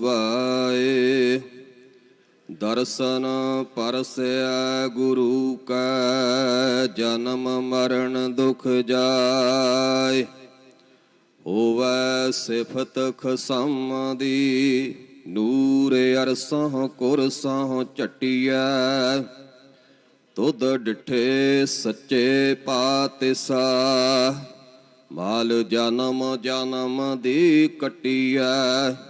Y. ਦਰਸ਼ਨ ਪਰਸਿਆ ਗੁਰੂ ਕੈ, ਜਨਮ ਮਰਨ ਦੁਖ ਜਾਏ। ਹੋਵੈ ਸਿਫਤ ਖਸਮ ਦੀ ਨੂਰ ਅਰਸਹ ਕੁਰਸਹ ਝਟਿਐ। ਤੁਧ ਡਿਠੇ ਸੱਚੇ ਪਾਤਿਸਾ, ਮਾਲ ਜਨਮ ਜਨਮ ਦੀ ਕਟਿਐ।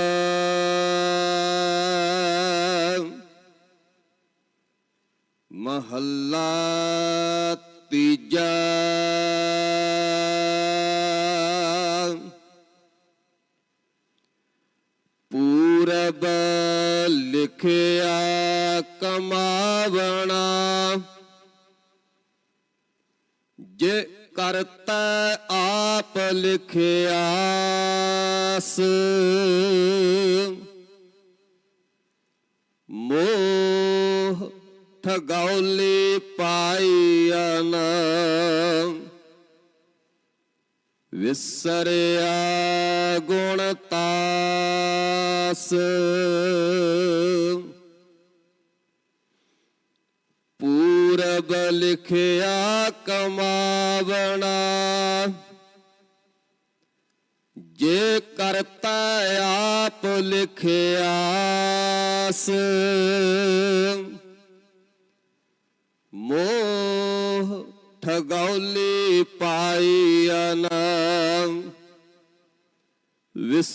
ਮਹੱਲਾ ਤੀਜਾ। ਪੂਰਬ ਲਿਖਿਆ ਕਮਾਵਣਾ। ਜੇ ਕਰਤਾ ਆਪ ਲਿਖਿਆਸ। ਵਿਸਰਿਆ ਗੁਣ ਤਾਸ। ਪੂਰਬ ਲਿਖਿਆ ਕਮਾਵਣਾ। ਜੇ ਕਰਤਾ ਆਪ ਲਿਖਿਆਸ।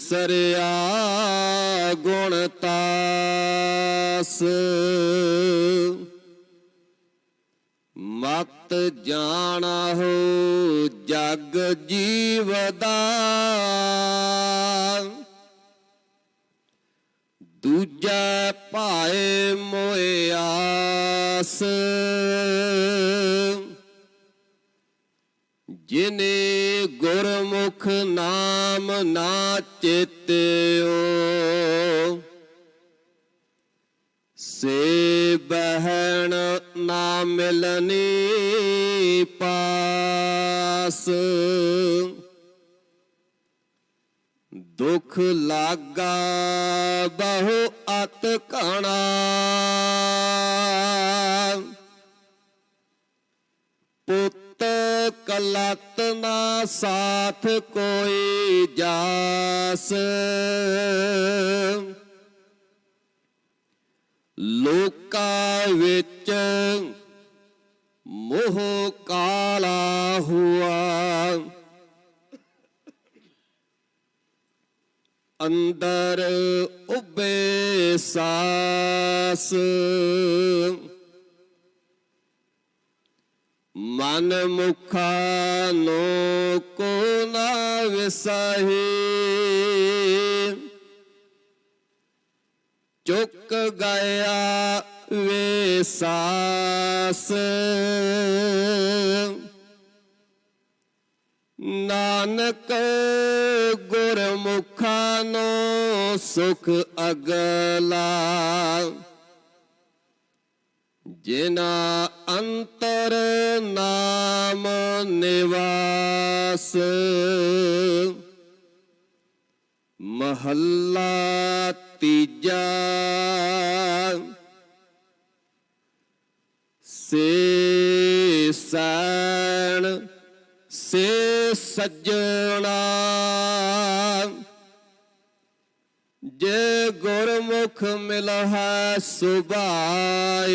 ਵਿਸਰਿਆ ਗੁਣ ਤਾਸ। ਮਤ ਹੋ ਜਗ ਜੀਵਦਾ ਦੂਜਾ ਭਾਏ ਮੋਇਆਸ ਜਿਨੇ ਗੁਰਮੁਖ ਨਾਮ ਨਾ ਚੇਤਿਓ, ਸੇ ਬਹਿਣ ਨਾ ਮਿਲਨੀ ਪਾਸ। ਦੁਖ ਲਾਗਾ ਬਹੁ ਅਤ ਕਣਾ। ਪੁੱਤ ਕਲਤ ਨਾ ਸਾਥ ਕੋਈ ਜਾਸ। ਲੋਕਾਂ ਵਿੱਚ ਮੋਹ ਕਾਲਾ ਹੁਆ। ਅੰਦਰ ਉਬੇ ਸਾਸ। ਮਨ ਮੁਖਾ ਨੋ ਕੋ ਨਾ ਵਿਸਹੀ। ਚੁੱਕ ਗਿਆ ਵੇ ਸਾਸ। ਨਾਨਕ ਗੁਰਮੁਖਾਂ ਨੂੰ ਸੁਖ ਅਗਲਾ। ਜਿਨਾ ਅੰਤਰ ਨਾਮ ਨਿਵਾਸ। ਮਹੱਲਾ ਤੀਜਾ। ਸੇ ਸੈਣ ਸੇ ਸੱਜਣਾ ਜੇ ਗੁਰਮੁਖ ਮਿਲ ਹੈ ਸੁਭਾਏ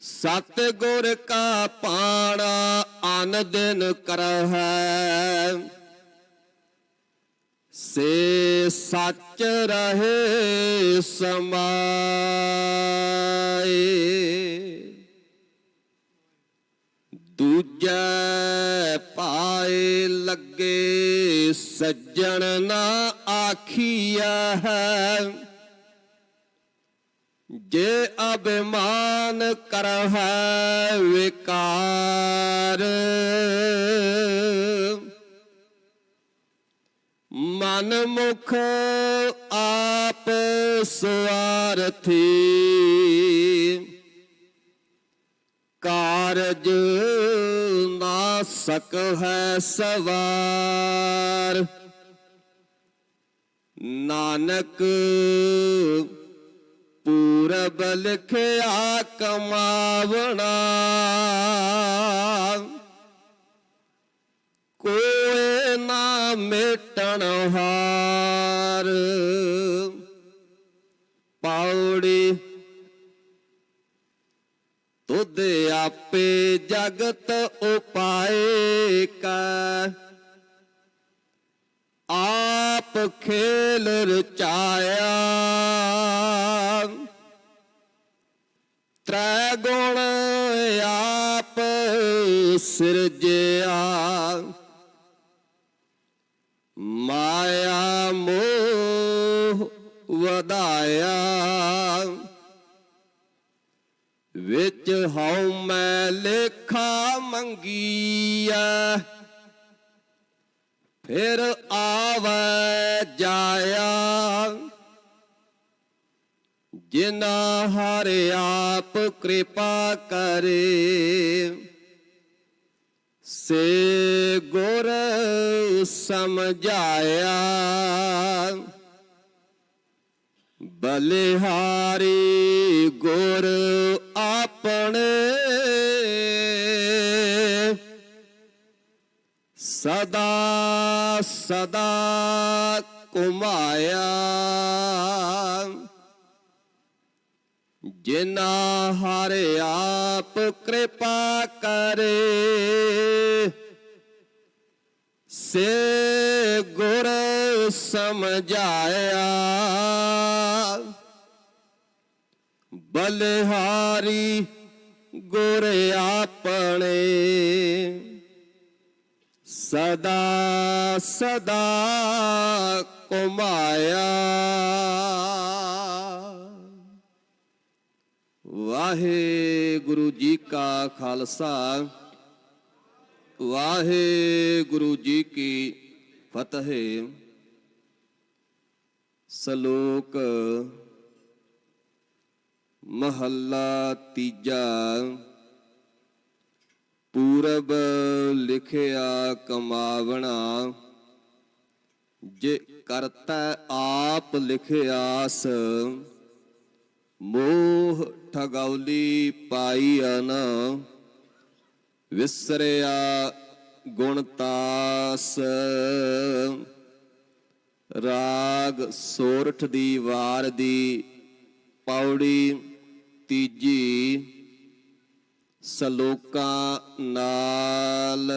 ਸਤ ਗੁਰ ਕਾ ਪਾਣਾ ਅਨ ਦਿਨ ਕਰਹਿ। ਸੇ ਸੱਚ ਰਹੇ ਸਮਾਏ। ਦੂਜੈ ਪਾਏ ਲੱਗੇ ਸੱਜਣ ਨਾ ਆਖੀਆ ਹੈ ਜੇ ਅਭਿਮਾਨ ਕਰਹਿ ਵਿਕਾਰ। ਮਨ ਮੁਖ ਆਪ ਸਵਾਰਥੀ ਕਾਰਜ ਸਕ ਹੈ ਸਵਾਰ। ਨਾਨਕ ਪੂਰਬ ਲਿਖਿਆ ਕਮਾਵਣਾ। ਕੋਏ ਨਾ ਮੇਟਣ ਹਾਰ। ਤੁਧ ਆਪੇ ਜਗਤ ਉਪਾਏ ਕਾ ਆਪ ਖੇਲ ਰਚਾਇਆ। ਤ੍ਰੈ ਗੁਣ ਆਪ ਸਿਰਜਿਆ। ਮਾਇਆ ਮੋਹ ਵਦਾਇਆ ਵਿੱਚ ਹਉ ਮੈਂ ਲੇਖਾ ਮੰਗੀਐ। ਫਿਰ ਆਵੈ ਜਾਇਆ। ਜਿਨਾ ਹਰਿ ਆਪ ਕਿਰਪਾ ਕਰੇ, ਸੇ ਗੁਰ ਸਮਝਾਇਆ। ਬਲਿਹਾਰੀ ਗੁਰ ਸਦਾ ਸਦਾ ਕੁਮਾਇਆ ਜਿਨਾ ਹਰਿ ਆਪ ਕਿਰਪਾ ਕਰੇ ਸੇ ਗੁਰ ਸਮਝਾਇਆ। ਬਲਿਹਾਰੀ ਗੁਰ ਆਪਣੇ। ਸਦਾ ਸਦਾ ਕੁਮਾਇਆ। ਵਾਹਿਗੁਰੂ ਜੀ ਕਾ ਖਾਲਸਾ। ਵਾਹਿਗੁਰੂ ਜੀ ਕੀ ਫਤਿਹ। ਸ਼ਲੋਕ ਮਹੱਲਾ ਤੀਜਾ। ਪੂਰਬ ਲਿਖਿਆ ਕਮਾਵਣਾ, ਜੇ ਕਰਤਾ ਆਪ ਲਿਖਿਆਸ, ਮੋਹ ਠਗੌਲੀ ਪਾਈ ਅਨ ਵਿਸਰਿਆ ਗੁਣਤਾਸ ਰਾਗ ਸੋਰਠ ਦੀ ਵਾਰ ਦੀ ਪੌੜੀ ਤੀਜੀ ਸਲੋਕਾ ਨਾਲ।